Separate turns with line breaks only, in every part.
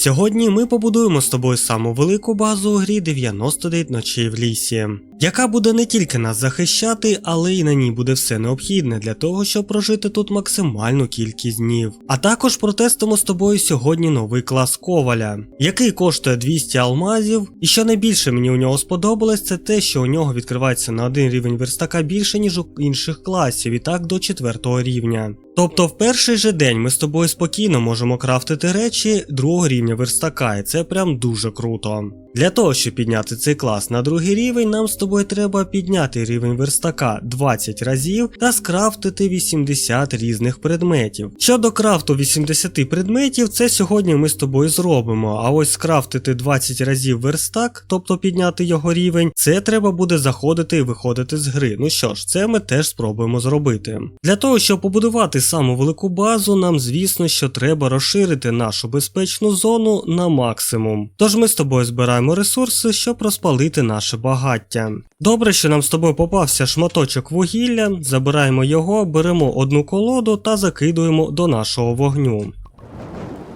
Сьогодні ми побудуємо з тобою саму велику базу у грі 99 ночей в лісі, яка буде не тільки нас захищати, але й на ній буде все необхідне для того, щоб прожити тут максимальну кількість днів. А також протестимо з тобою сьогодні новий клас коваля, який коштує 200 алмазів. І що найбільше мені у нього сподобалось, це те, що у нього відкривається на один рівень верстака більше, ніж у інших класів, і так до 4 рівня. Тобто в перший же день ми з тобою спокійно можемо крафтити речі другого рівня верстака, і це прям дуже круто. Для того, щоб підняти цей клас на другий рівень, нам з тобою треба підняти рівень верстака 20 разів та скрафтити 80 різних предметів. Щодо крафту 80 предметів, це сьогодні ми з тобою зробимо. А ось скрафтити 20 разів верстак, тобто підняти його рівень, це треба буде заходити і виходити з гри. Ну що ж, це ми теж спробуємо зробити. Для того, щоб побудувати саму велику базу, нам звісно, що треба розширити нашу безпечну зону на максимум. Тож ми з тобою збираємо ресурси, щоб розпалити наше багаття. Добре, що нам з тобою попався шматочок вугілля, забираємо його, беремо одну колоду та закидуємо до нашого вогню.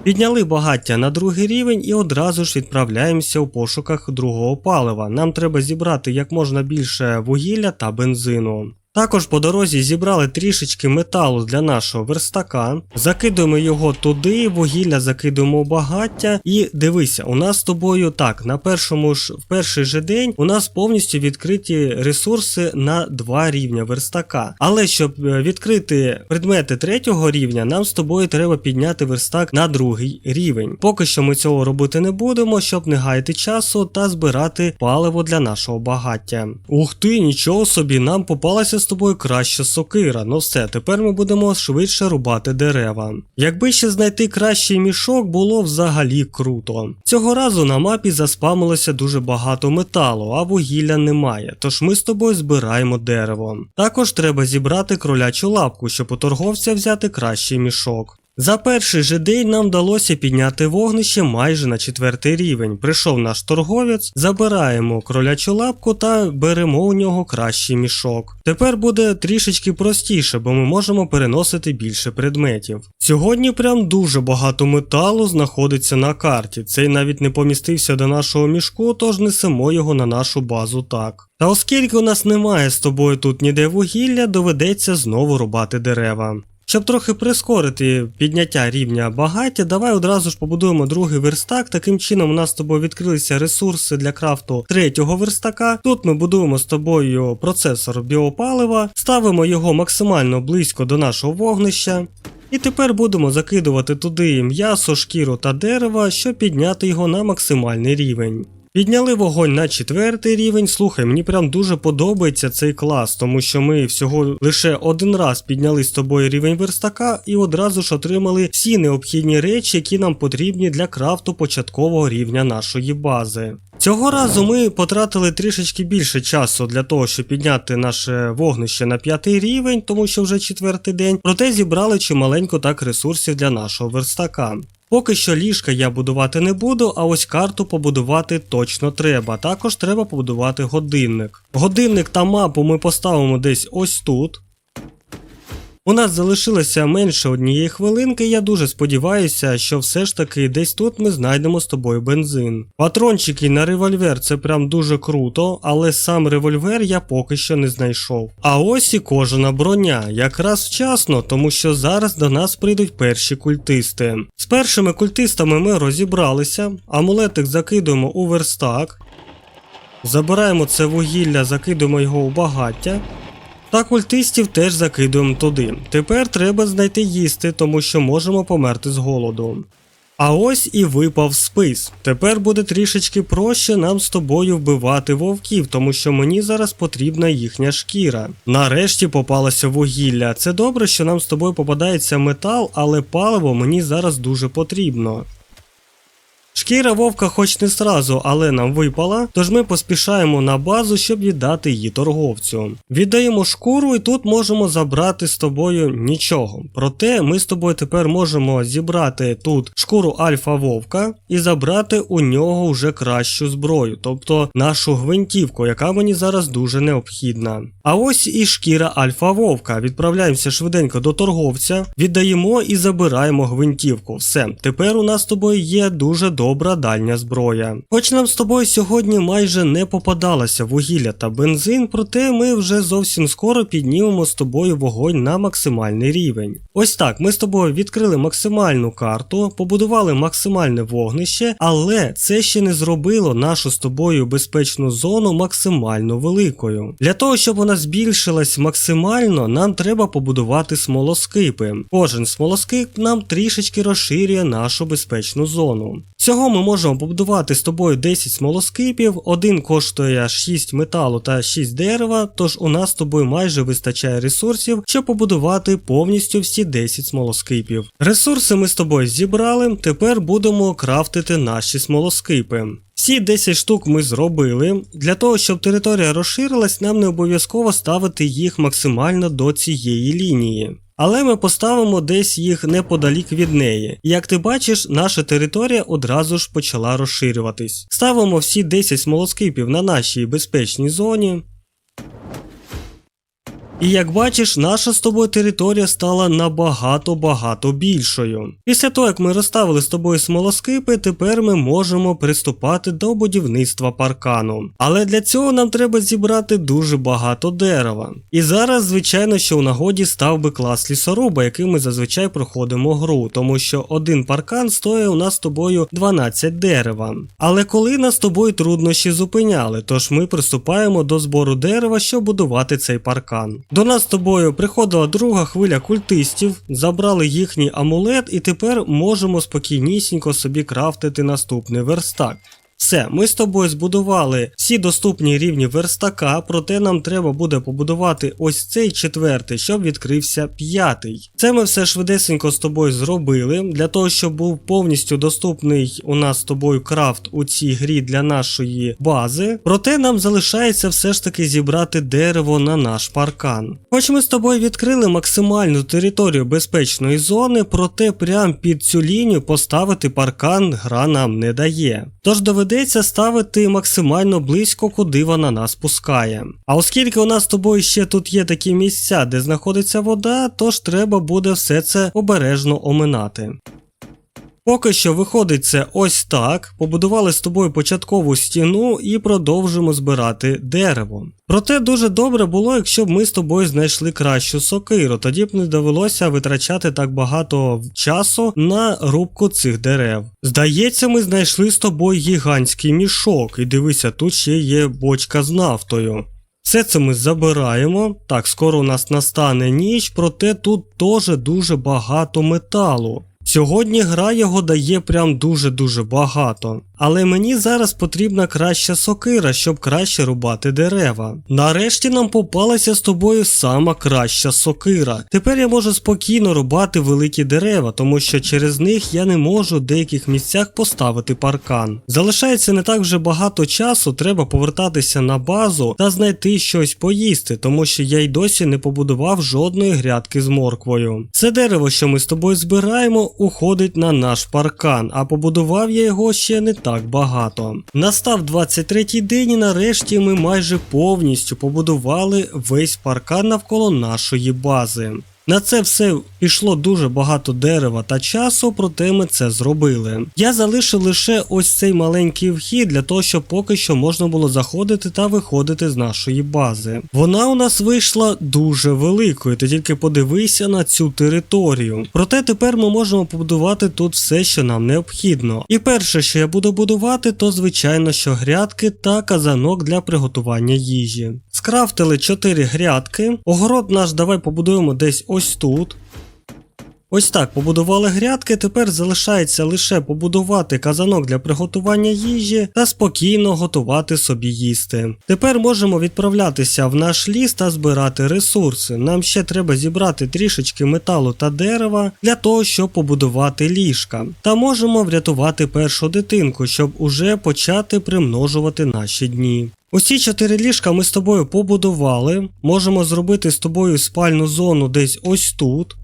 Підняли багаття на другий рівень і одразу ж відправляємося у пошуках другого палива. Нам треба зібрати як можна більше вугілля та бензину. Також по дорозі зібрали трішечки металу для нашого верстака, закидуємо його туди, вугілля закидуємо у багаття. І дивися, у нас з тобою так, на першому ж в перший же день у нас повністю відкриті ресурси на два рівня верстака. Але щоб е, відкрити предмети третього рівня, нам з тобою треба підняти верстак на другий рівень. Поки що ми цього робити не будемо, щоб не гаяти часу та збирати паливо для нашого багаття. Ух ти, нічого собі, нам попалася з тобою краща сокира. Ну все, тепер ми будемо швидше рубати дерева. Якби ще знайти кращий мішок, було взагалі круто. Цього разу на мапі заспамилося дуже багато металу, а вугілля немає, тож ми з тобою збираємо дерево. Також треба зібрати кролячу лапку, щоб у торговця взяти кращий мішок. За перший же день нам вдалося підняти вогнище майже на четвертий рівень. Прийшов наш торговець, забираємо кролячу лапку та беремо у нього кращий мішок. Тепер буде трішечки простіше, бо ми можемо переносити більше предметів. Сьогодні прям дуже багато металу знаходиться на карті. Цей навіть не помістився до нашого мішку, тож несемо його на нашу базу так. Та оскільки у нас немає з тобою тут ніде вугілля, доведеться знову рубати дерева. Щоб трохи прискорити підняття рівня багаття, давай одразу ж побудуємо другий верстак. Таким чином у нас з тобою відкрилися ресурси для крафту третього верстака. Тут ми будуємо з тобою процесор біопалива, ставимо його максимально близько до нашого вогнища. І тепер будемо закидувати туди м'ясо, шкіру та дерева, щоб підняти його на максимальний рівень. Підняли вогонь на четвертий рівень. Слухай, мені прям дуже подобається цей клас, тому що ми всього лише один раз підняли з тобою рівень верстака і одразу ж отримали всі необхідні речі, які нам потрібні для крафту початкового рівня нашої бази. Цього разу ми потратили трішечки більше часу для того, щоб підняти наше вогнище на п'ятий рівень, тому що вже четвертий день, проте зібрали чималенько так ресурсів для нашого верстака. Поки що ліжка я будувати не буду, а ось карту побудувати точно треба. Також треба побудувати годинник. Годинник та мапу ми поставимо десь ось тут. У нас залишилося менше однієї хвилинки, я дуже сподіваюся, що все ж таки десь тут ми знайдемо з тобою бензин. Патрончики на револьвер це прям дуже круто, але сам револьвер я поки що не знайшов. А ось і кожана броня, якраз вчасно, тому що зараз до нас прийдуть перші культисти. З першими культистами ми розібралися, амулетик закидуємо у верстак. Забираємо це вугілля, закидуємо його у багаття. Та культистів теж закидуємо туди. Тепер треба знайти їсти, тому що можемо померти з голоду. А ось і випав спис. Тепер буде трішечки проще нам з тобою вбивати вовків, тому що мені зараз потрібна їхня шкіра. Нарешті попалося вугілля. Це добре, що нам з тобою попадається метал, але паливо мені зараз дуже потрібно. Шкіра вовка хоч не сразу, але нам випала, тож ми поспішаємо на базу, щоб віддати її торговцю. Віддаємо шкуру і тут можемо забрати з тобою нічого. Проте ми з тобою тепер можемо зібрати тут шкуру альфа вовка і забрати у нього вже кращу зброю, тобто нашу гвинтівку, яка мені зараз дуже необхідна. А ось і шкіра альфа вовка. Відправляємося швиденько до торговця, віддаємо і забираємо гвинтівку. Все, тепер у нас з тобою є дуже добра дальня зброя. Хоч нам з тобою сьогодні майже не попадалося вугілля та бензин, проте ми вже зовсім скоро піднімемо з тобою вогонь на максимальний рівень. Ось так, ми з тобою відкрили максимальну карту, побудували максимальне вогнище, але це ще не зробило нашу з тобою безпечну зону максимально великою. Для того, щоб вона збільшилась максимально, нам треба побудувати смолоскипи. Кожен смолоскип нам трішечки розширює нашу безпечну зону. Всього ми можемо побудувати з тобою 10 смолоскипів, один коштує 6 металу та 6 дерева, тож у нас з тобою майже вистачає ресурсів, щоб побудувати повністю всі 10 смолоскипів. Ресурси ми з тобою зібрали, тепер будемо крафтити наші смолоскипи. Всі 10 штук ми зробили. Для того, щоб територія розширилась, нам не обов'язково ставити їх максимально до цієї лінії. Але ми поставимо десь їх неподалік від неї. Як ти бачиш, наша територія одразу ж почала розширюватись. Ставимо всі 10 смолоскипів на нашій безпечній зоні. І як бачиш, наша з тобою територія стала набагато-багато більшою. Після того, як ми розставили з тобою смолоскипи, тепер ми можемо приступати до будівництва паркану. Але для цього нам треба зібрати дуже багато дерева. І зараз, звичайно, що у нагоді став би клас лісоруба, яким ми зазвичай проходимо гру, тому що один паркан стоїть у нас з тобою 12 дерева. Але коли нас з тобою труднощі зупиняли, тож ми приступаємо до збору дерева, щоб будувати цей паркан. До нас з тобою приходила друга хвиля культистів, забрали їхній амулет, і тепер можемо спокійнісінько собі крафтити наступний верстак. Все, ми з тобою збудували всі доступні рівні верстака, проте нам треба буде побудувати ось цей четвертий, щоб відкрився п'ятий. Це ми все швидесенько з тобою зробили, для того, щоб був повністю доступний у нас з тобою крафт у цій грі для нашої бази. Проте нам залишається все ж таки зібрати дерево на наш паркан. Хоч ми з тобою відкрили максимальну територію безпечної зони, проте прямо під цю лінію поставити паркан гра нам не дає. Тож доведеться ставити максимально близько, куди вона нас пускає. А оскільки у нас з тобою ще тут є такі місця, де знаходиться вода, тож треба буде все це обережно оминати. Поки що виходить це ось так. Побудували з тобою початкову стіну і продовжимо збирати дерево. Проте дуже добре було, якщо б ми з тобою знайшли кращу сокиру, тоді б не довелося витрачати так багато часу на рубку цих дерев. Здається, ми знайшли з тобою гігантський мішок, і дивися, тут ще є бочка з нафтою. Все це ми забираємо. Так, скоро у нас настане ніч, проте тут теж дуже багато металу. Сьогодні гра його дає прям дуже-дуже багато. Але мені зараз потрібна краща сокира, щоб краще рубати дерева. Нарешті нам попалася з тобою сама краща сокира. Тепер я можу спокійно рубати великі дерева, тому що через них я не можу в деяких місцях поставити паркан. Залишається не так вже багато часу, треба повертатися на базу та знайти щось поїсти, тому що я й досі не побудував жодної грядки з морквою. Це дерево, що ми з тобою збираємо, уходить на наш паркан, а побудував я його ще не так багато. Настав 23-й день і нарешті ми майже повністю побудували весь паркан навколо нашої бази. На це все пішло дуже багато дерева та часу, проте ми це зробили. Я залишив лише ось цей маленький вхід для того, щоб поки що можна було заходити та виходити з нашої бази. Вона у нас вийшла дуже великою, ти тільки подивися на цю територію. Проте тепер ми можемо побудувати тут все, що нам необхідно. І перше, що я буду будувати, то звичайно, що грядки та казанок для приготування їжі. Скрафтили 4 грядки. Огород наш давай побудуємо десь ось тут. Ось так побудували грядки, тепер залишається лише побудувати казанок для приготування їжі та спокійно готувати собі їсти. Тепер можемо відправлятися в наш ліс та збирати ресурси. Нам ще треба зібрати трішечки металу та дерева для того, щоб побудувати ліжка. Та можемо врятувати першу дитинку, щоб уже почати примножувати наші дні. Усі чотири ліжка ми з тобою побудували. Можемо зробити з тобою спальну зону десь ось тут.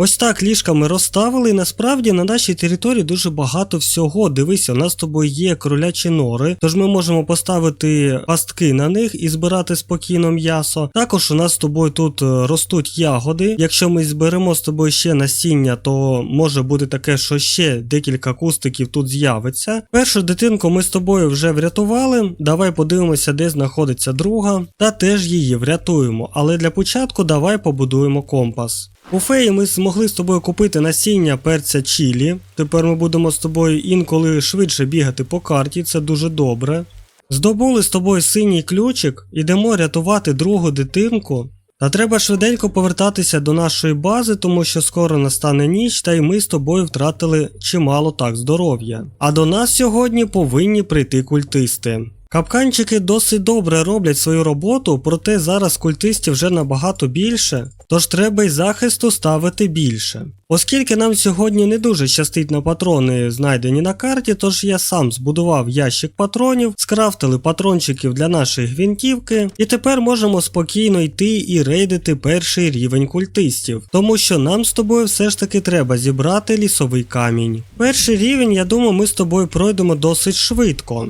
Ось так ліжка ми розставили, і насправді на нашій території дуже багато всього. Дивися, у нас з тобою є кролячі нори, тож ми можемо поставити пастки на них і збирати спокійно м'ясо. Також у нас з тобою тут е, ростуть ягоди. Якщо ми зберемо з тобою ще насіння, то може бути таке, що ще декілька кустиків тут з'явиться. Першу дитинку ми з тобою вже врятували. Давай подивимося, де знаходиться друга, та теж її врятуємо. Але для початку давай побудуємо компас. У феї ми змогли з тобою купити насіння перця чілі. Тепер ми будемо з тобою інколи швидше бігати по карті, це дуже добре. Здобули з тобою синій ключик, ідемо рятувати другу дитинку. Та треба швиденько повертатися до нашої бази, тому що скоро настане ніч, та й ми з тобою втратили чимало так здоров'я. А до нас сьогодні повинні прийти культисти. Капканчики досить добре роблять свою роботу, проте зараз культистів вже набагато більше, тож треба й захисту ставити більше. Оскільки нам сьогодні не дуже щастить на патрони, знайдені на карті, тож я сам збудував ящик патронів, скрафтили патрончиків для нашої гвинтівки, і тепер можемо спокійно йти і рейдити перший рівень культистів, тому що нам з тобою все ж таки треба зібрати лісовий камінь. Перший рівень, я думаю, ми з тобою пройдемо досить швидко.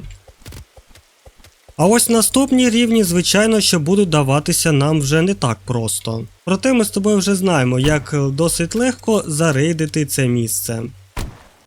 А ось наступні рівні, звичайно, що будуть даватися нам вже не так просто. Проте ми з тобою вже знаємо, як досить легко зарейдити це місце.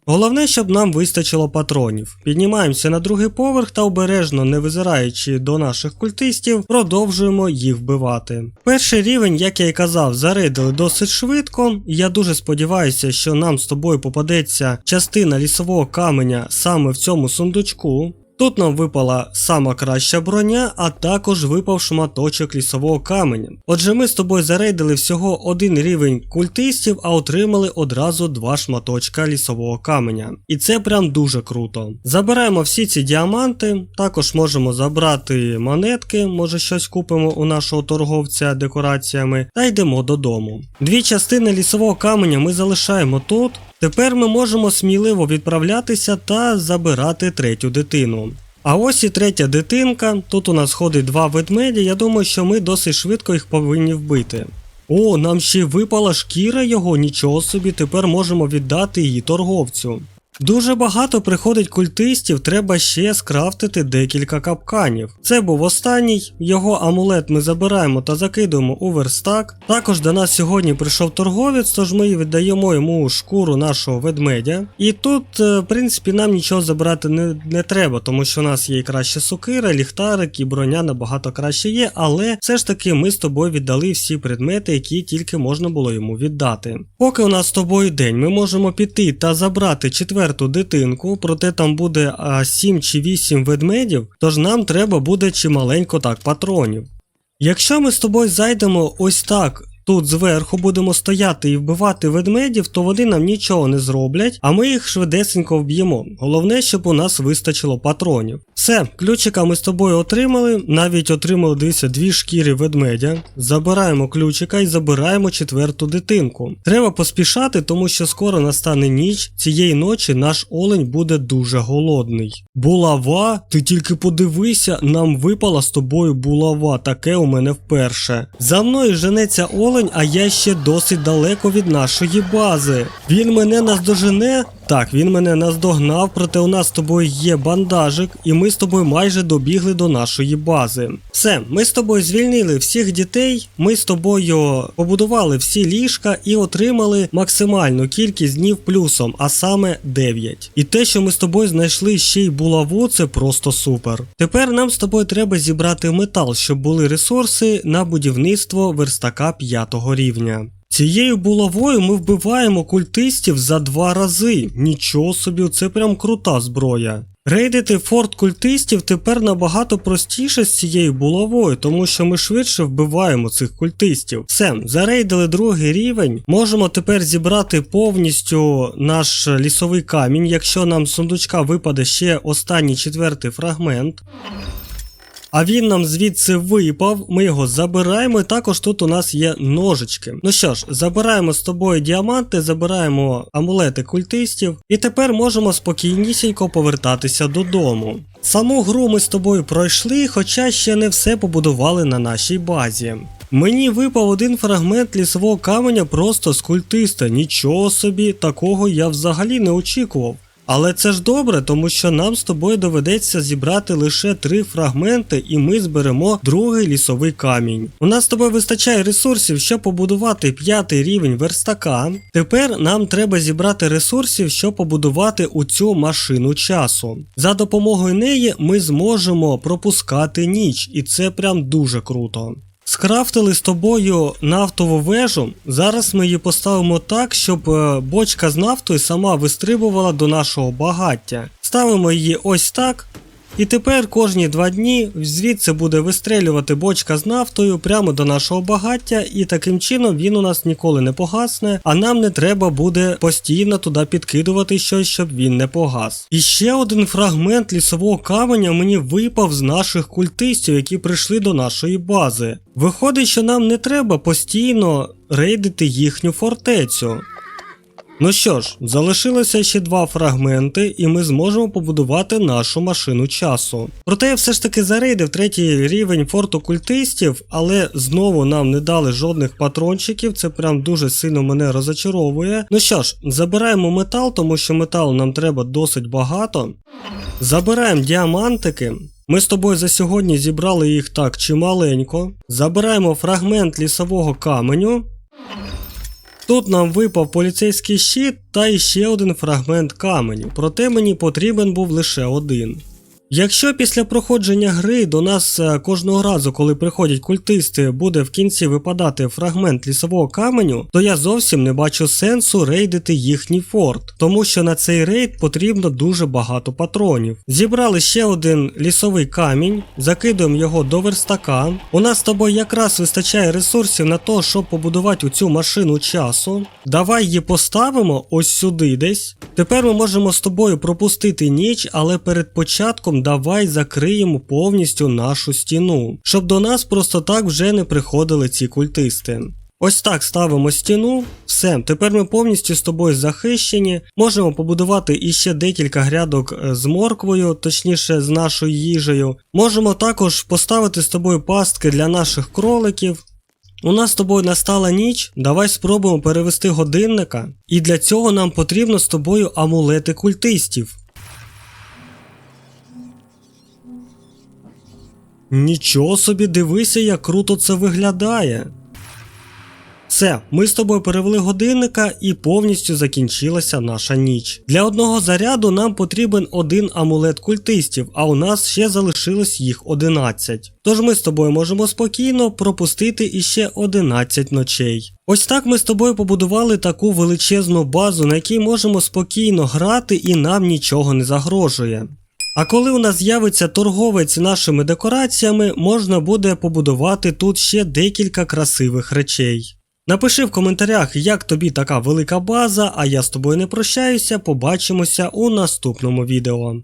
Головне, щоб нам вистачило патронів. Піднімаємося на другий поверх та обережно, не визираючи до наших культистів, продовжуємо їх вбивати. Перший рівень, як я і казав, зарейдили досить швидко. Я дуже сподіваюся, що нам з тобою попадеться частина лісового каменя саме в цьому сундучку. Тут нам випала сама краща броня, а також випав шматочок лісового каменя. Отже, ми з тобою зарейдили всього один рівень культистів, а отримали одразу два шматочка лісового каменя. І це прям дуже круто. Забираємо всі ці діаманти, також можемо забрати монетки, може щось купимо у нашого торговця декораціями, та йдемо додому. Дві частини лісового каменя ми залишаємо тут. Тепер ми можемо сміливо відправлятися та забирати третю дитину. А ось і третя дитинка. Тут у нас ходить два ведмеді. Я думаю, що ми досить швидко їх повинні вбити. О, нам ще випала шкіра його, нічого собі, тепер можемо віддати її торговцю. Дуже багато приходить культистів, треба ще скрафтити декілька капканів. Це був останній, його амулет ми забираємо та закидуємо у верстак. Також до нас сьогодні прийшов торговець, тож ми віддаємо йому шкуру нашого ведмедя. І тут, е, в принципі, нам нічого забирати не, не треба, тому що у нас є і краще сокира, ліхтарик і броня набагато краще є, але все ж таки ми з тобою віддали всі предмети, які тільки можна було йому віддати. Поки у нас з тобою день, ми можемо піти та забрати четверту дитинку, проте там буде а, 7 чи 8 ведмедів, тож нам треба буде чималенько так патронів. Якщо ми з тобою зайдемо ось так. Тут зверху будемо стояти і вбивати ведмедів, то вони нам нічого не зроблять, а ми їх швидесенько вб'ємо. Головне, щоб у нас вистачило патронів. Все, ключика ми з тобою отримали, навіть отримали дивіться, дві шкіри ведмедя. Забираємо ключика і забираємо четверту дитинку. Треба поспішати, тому що скоро настане ніч. Цієї ночі наш олень буде дуже голодний. Булава, ти тільки подивися, нам випала з тобою булава, таке у мене вперше. За мною женеться олень, а я ще досить далеко від нашої бази. Він мене наздожене. Так, він мене наздогнав, проте у нас з тобою є бандажик, і ми з тобою майже добігли до нашої бази. Все, ми з тобою звільнили всіх дітей, ми з тобою побудували всі ліжка і отримали максимальну кількість днів плюсом, а саме 9. І те, що ми з тобою знайшли ще й булаву, це просто супер. Тепер нам з тобою треба зібрати метал, щоб були ресурси на будівництво верстака 5 рівня. Цією булавою ми вбиваємо культистів за два рази. Нічого собі, це прям крута зброя. Рейдити форт культистів тепер набагато простіше з цією булавою, тому що ми швидше вбиваємо цих культистів. Все, зарейдили другий рівень. Можемо тепер зібрати повністю наш лісовий камінь, якщо нам з сундучка випаде ще останній четвертий фрагмент. А він нам звідси випав, ми його забираємо, і також тут у нас є ножички. Ну що ж, забираємо з тобою діаманти, забираємо амулети культистів, і тепер можемо спокійнісінько повертатися додому. Саму гру ми з тобою пройшли, хоча ще не все побудували на нашій базі. Мені випав один фрагмент лісового каменя просто з культиста. Нічого собі, такого я взагалі не очікував. Але це ж добре, тому що нам з тобою доведеться зібрати лише три фрагменти, і ми зберемо другий лісовий камінь. У нас з тобою вистачає ресурсів, щоб побудувати п'ятий рівень верстака. Тепер нам треба зібрати ресурсів, щоб побудувати у цю машину часу. За допомогою неї ми зможемо пропускати ніч, і це прям дуже круто. Скрафтили з тобою нафтову вежу. Зараз ми її поставимо так, щоб е, бочка з нафтою сама вистрибувала до нашого багаття. Ставимо її ось так. І тепер кожні два дні звідси буде вистрелювати бочка з нафтою прямо до нашого багаття, і таким чином він у нас ніколи не погасне, а нам не треба буде постійно туди підкидувати щось, щоб він не погас. І ще один фрагмент лісового каменя мені випав з наших культистів, які прийшли до нашої бази. Виходить, що нам не треба постійно рейдити їхню фортецю. Ну що ж, залишилося ще два фрагменти, і ми зможемо побудувати нашу машину часу. Проте я все ж таки зарейдив третій рівень форту культистів, але знову нам не дали жодних патрончиків, це прям дуже сильно мене розочаровує. Ну що ж, забираємо метал, тому що металу нам треба досить багато. Забираємо діамантики. Ми з тобою за сьогодні зібрали їх так чималенько. Забираємо фрагмент лісового каменю. Тут нам випав поліцейський щит та іще один фрагмент каменю, проте мені потрібен був лише один. Якщо після проходження гри до нас е, кожного разу, коли приходять культисти, буде в кінці випадати фрагмент лісового каменю, то я зовсім не бачу сенсу рейдити їхній форт, тому що на цей рейд потрібно дуже багато патронів. Зібрали ще один лісовий камінь, закидуємо його до верстака. У нас з тобою якраз вистачає ресурсів на те, щоб побудувати цю машину часу. Давай її поставимо ось сюди десь. Тепер ми можемо з тобою пропустити ніч, але перед початком давай закриємо повністю нашу стіну, щоб до нас просто так вже не приходили ці культисти. Ось так ставимо стіну. Все, тепер ми повністю з тобою захищені. Можемо побудувати іще декілька грядок е, з морквою, точніше з нашою їжею. Можемо також поставити з тобою пастки для наших кроликів. У нас з тобою настала ніч, давай спробуємо перевести годинника. І для цього нам потрібно з тобою амулети культистів. Нічого собі дивися, як круто це виглядає. Все, ми з тобою перевели годинника і повністю закінчилася наша ніч. Для одного заряду нам потрібен один амулет культистів, а у нас ще залишилось їх 11. Тож ми з тобою можемо спокійно пропустити іще 11 ночей. Ось так ми з тобою побудували таку величезну базу, на якій можемо спокійно грати і нам нічого не загрожує. А коли у нас з'явиться торговець нашими декораціями, можна буде побудувати тут ще декілька красивих речей. Напиши в коментарях, як тобі така велика база, а я з тобою не прощаюся, побачимося у наступному відео.